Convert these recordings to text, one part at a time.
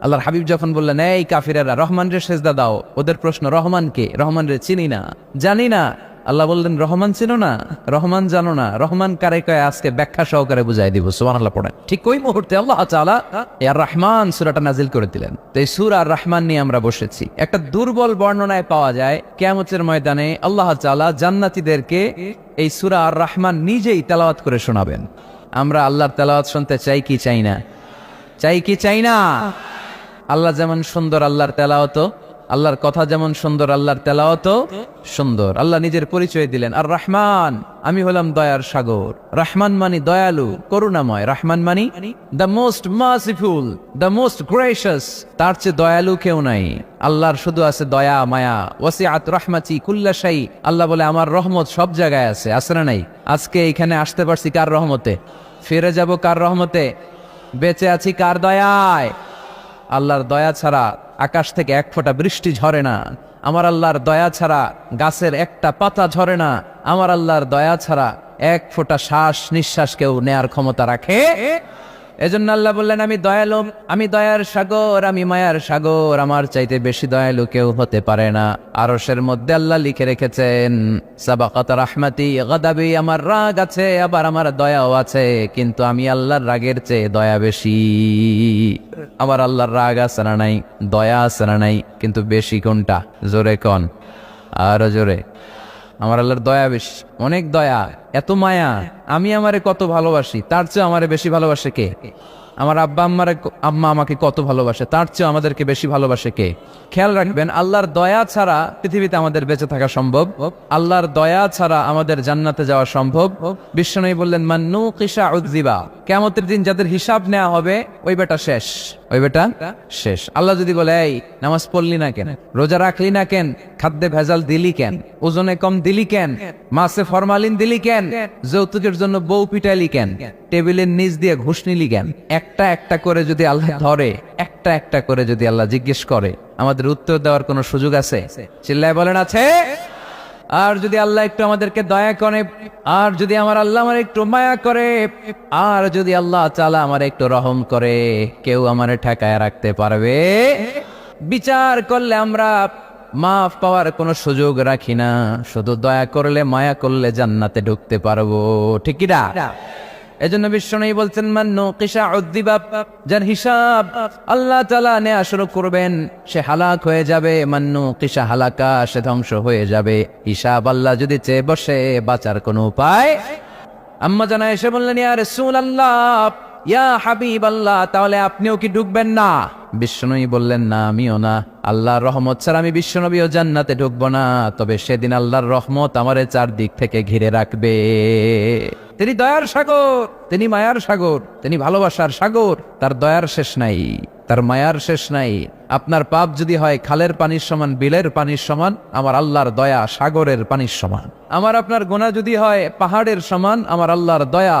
আল্লাহর হাবিব যখন বললেন, এই কাফিরেরা রহমান রে সেজদা দাও। ওদের প্রশ্ন, রহমান কে? রহমান রে চিনি না। জানি না। আল্লাহ বললেন, রহমান ছিল না? রহমান জানো না। রহমান কারে কয়ে? আজকে ব্যাখ্যা সহকারে বুঝাই দিব। সুমান আল্লাহ পড়েন। ঠিক ওই মুহূর্তে আল্লাহ চালা আর রহমান সুরাটা নাজিল করে দিলেন। তো এই সুর আর রহমান নিয়ে আমরা বসেছি। একটা দুর্বল বর্ণনায় পাওয়া যায়, কেয়ামতের ময়দানে আল্লাহ চালা জান্নাতীদেরকে এই সুরা আর রহমান নিজেই তেলাওয়াত করে শোনাবেন। আমরা আল্লাহর তেলাওয়াত শুনতে চাই কি চাই না? চাই কি চাই না? আল্লাহ যেমন সুন্দর, আল্লাহর তেলাওয়াত। আল্লাহর কথা যেমন সুন্দর, আল্লাহর তেলাওয়াত সুন্দর। আল্লাহ নিজের পরিচয় দিলেন। আর রহমান, আমি হলাম দয়ার সাগর। রহমান মানি দয়ালু, করুণাময়। রহমান মানি the most merciful the most gracious তার চেয়ে দয়ালু কেউ নাই। আল্লাহর শুধু আছে দয়া, মায়া। ওয়াসিআত রহমাতি কুল্লাশাই আল্লাহ বলে, আমার রহমত সব জায়গায় আছে। আছে না নাই? আজকে এখানে আসতে পারছি কার রহমতে? ফিরে যাব কার রহমতে? বেঁচে আছি কার দয়ায়? আল্লাহর দয়া ছাড়া আকাশ থেকে এক ফোঁটা বৃষ্টি ঝরে না। আমার আল্লাহর দয়া ছাড়া গাছের একটা পাতা ঝরে না। আমার আল্লাহর দয়া ছাড়া এক ফোঁটা শ্বাস নিঃশ্বাস কেউ নেয়ার ক্ষমতা রাখে? এজন্য আল্লাহ বললেন, আমি দয়ালু, আমি দয়ার সাগর, আমি মায়ার সাগর। আমার চাইতে বেশি দয়ালু কেউ হতে পারে না। আরশের মধ্যে আল্লাহ লিখে রেখেছেন, সাবাকাত রাহমাতি, গাদাবি, আমার রাগ আছে, আবার আমার দয়াও আছে, কিন্তু আমি আল্লাহর রাগের চেয়ে দয়া বেশি। আমার আল্লাহর রাগ আছে না নাই, দয়া আছে না নাই, কিন্তু বেশি কোনটা? জোরে কন। আরও জোরে। আমার আল্লাহর দয়া বেশি। অনেক দয়া, এত মায়া। আমি আমারে কত ভালোবাসি, তার চেয়ে আমারে বেশি ভালোবাসে কে? আমার আব্বা আম্মারে আম্মা আমাকে কত ভালোবাসে, তার চেয়ে আমাদেরকে বেশি ভালোবাসে কে? খেয়াল রাখবেন, আল্লাহর দয়া ছাড়া পৃথিবীতে আমাদের বেঁচে থাকা সম্ভব, আল্লাহর দয়া ছাড়া আমাদের জান্নাতে যাওয়া সম্ভব। বিশ্বনবী বললেন মান্নু কিসা উদ্দিবা কেমতের দিন যাদের হিসাব নেওয়া হবে, ওই বেটা শেষ, ওই বেটা শেষ। আল্লাহ যদি বলে, এই, নামাজ পড়লি না কেন? রোজা রাখলি না কেন? খাদ্যে ভেজাল দিলি কেন? ওজনে কম দিলি কেন? মাসে ফরমালিন দিলি কেন? যৌতুকের জন্য বউ পিটাইলি কেন? টেবিলের নিচ দিয়ে ঘুষ নিলি কেন? একটা একটা করে যদি আল্লাহ ধরে, একটা একটা করে যদি আল্লাহ জিজ্ঞেস করে, আমাদের উত্তর দেওয়ার কোনো সুযোগ আছে? চিল্লায় বলেন, আছে। আর যদি আল্লাহ একটু আমাদেরকে দয়া করে, আর যদি আমার আল্লাহ আমার একটু মায়া করে, আর যদি আল্লাহ চালা আমার একটু রহম করে, কেউ আমার ঠেকায় রাখতে পারবে? বিচার করলে আমরা মাফ পাওয়ার কোনো সুযোগ রাখি না। শুধু দয়া করলে, মায়া করলে জান্নাতে ঢুকতে পারব। ঠিক না? এজন্য বিশ্বনবী বলছেন, মান্নু কিসা উদ্দিবা যার হিসাব আল্লাহ তাআলা নেওয়া শুরু করবেন, সে হালাক হয়ে যাবে। মান্নু কিসা হালাকা, সে ধ্বংস হয়ে যাবে। হিসাব আল্লাহ যদি চেয়ে বসে, বাঁচার কোনো উপায় আম্মা জানা এসে বললেন, ইয়া আল্লাহ ইয়া হাবিব আল্লাহ তাহলে আপনিও কি ঢুকবেন না? বিশ্বনবী বললেন, না, আমিও না। আল্লাহর রহমত ছাড়া আমি বিশ্বনবীও জান্নাতে ঢুকবো না। তবে সেদিন আল্লাহর রহমত আমারে চারদিক থেকে ঘিরে রাখবে। তিনি দয়ার সাগর, তিনি মায়ার সাগর, তিনি ভালোবাসার সাগর, তার দয়ার শেষ নাই, তার মায়ার শেষ নাই। আপনার পাপ যদি হয়, খালের পানির সমান, বিলের পানির সমান, আমার আল্লাহর দয়া সাগরের পানির সমান। আমার আপনার গোনা যদি হয়, পাহাড়ের সমান, আমার আল্লাহর দয়া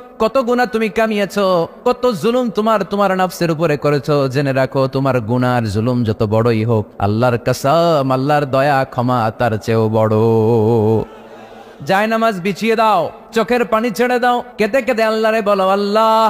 কত গুণা তুমি কামিয়েছ, কত জুলুম তোমার তোমার নাফসের উপরে করেছ। জেনে রাখো, তোমার গুনার জুলুম যত বড়ই হোক, আল্লাহর কাসাম, আল্লাহর দয়া, ক্ষমা তার চেয়েও বড়। যায় নামাজ বিছিয়ে দাও, চোখের পানি ছেড়ে দাও, কেঁদে কেঁদে আল্লাহরে বলো, আল্লাহ।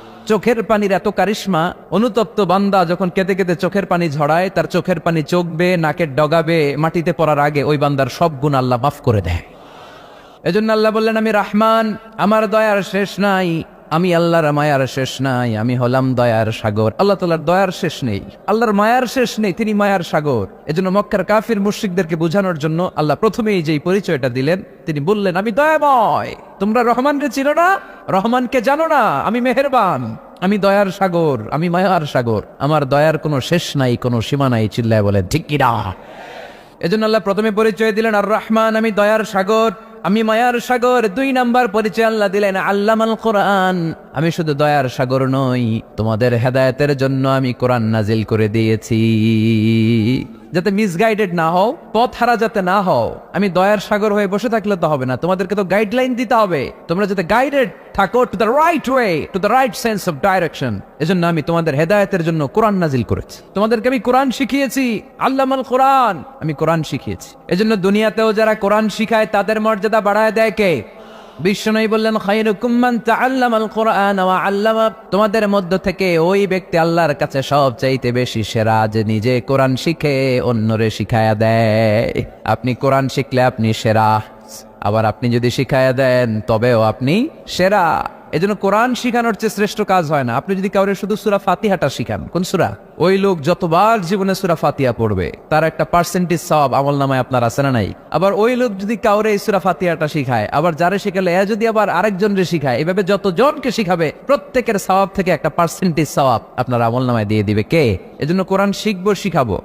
চোখের পানির এত কারিশ্মা, অনুতপ্ত বান্দা যখন কেঁদে কেঁদে চোখের পানি ঝড়ায় তার চোখের পানি চোখবে, নাকের ডগাবে, মাটিতে পড়ার আগে ওই বান্দার সব গুণ আল্লাহ মাফ করে দেয়। এজন্য আল্লাহ বললেন, আমি রাহমান, আমার দয়ার শেষ নাই। আমি আল্লাহর মায়ার শেষ নাই, আমি হলাম দয়ার সাগর। আল্লাহ তালার দয়ার শেষ নেই। আল্লাহর মায়ার শেষ নেই, তিনি মায়ার সাগর। এজন্য মক্কার কাফির মুশরিকদেরকে বোঝানোর জন্য আল্লাহ প্রথমেই যেই পরিচয়টা দিলেন, তিনি বললেন, আমি দয়াময়। তোমরা রহমানকে চিনো না, রহমানকে জানো না, আমি মেহেরবান। আমি দয়ার সাগর, আমি মায়ার সাগর। আমার দয়ার কোনো শেষ নাই, কোনো সীমা নাই, চিল্লায় বলে ঠিক এজন্য আল্লাহ প্রথমে পরিচয় দিলেন, আর রহমান, আমি দয়ার সাগর। আমি মায়ার সাগর দুই নাম্বার পরিচয় আল্লাহ দিলেন আল্লামাল কোরআন। আমি শুধু দয়ার সাগর নই, তোমাদের হেদায়তের জন্য আমি কোরআন নাজিল করে দিয়েছি। যাতে মিসগাইডেড না হও, পথ হারা যাতে না হও, আমি দয়ার সাগর হয়ে বসে থাকলে তো হবে না, তোমাদেরকে তো গাইডলাইন দিতে হবে। তোমরা যাতে গাইডেড থাকো to the right way to the right sense of direction এজন্য আমি তোমাদের হেদায়তের জন্য কোরআন নাজিল করেছি। তোমাদেরকে আমি কোরআন শিখিয়েছি, আল্লামাল কোরআন, আমি কোরআন শিখিয়েছি। এজন্য দুনিয়াতেও যারা কোরআন শিখায়, তাদের মর্যাদা বাড়ায় দেয় কে? বিশ্বনবী বললেন, খায়রুকুম মান তাআল্লামাল কোরআন ওয়া তোমাদের মধ্য থেকে ওই ব্যক্তি আল্লাহর কাছে সব চাইতে বেশি সেরা যে নিজে কোরআন শিখে অন্যরে শিখায়া দেয়। আপনি কোরআন শিখলে আপনি সেরা। আবার আপনি যদি শিখায়া দেন, তবেও আপনি সেরা। এজন্য কোরআন শিখানোর চেয়ে শ্রেষ্ঠ কাজ হয় না। আপনি যদি কাউরে শুধু সুরা ফাতিহাটা শিখান, কোন সুরা? ওই লোক যতবার জীবনে সুরা ফাতিহা পড়বে, তার একটা পার্সেন্টেজ সব আমল নামায় আপনার আছে না নাই? আবার ওই লোক যদি কাউরে এই সুরা ফাতিহাটা শিখায়, আবার যারে শিখালে, এ যদি আবার আরেকজনরে শিখায়, এভাবে যতজনকে শিখাবে, প্রত্যেকের সওয়াব থেকে একটা পার্সেন্টেজ সওয়াব আপনার আমল নামায় দিয়ে দিবে কে? এজন্য কোরআন শিখব, শিখাবো।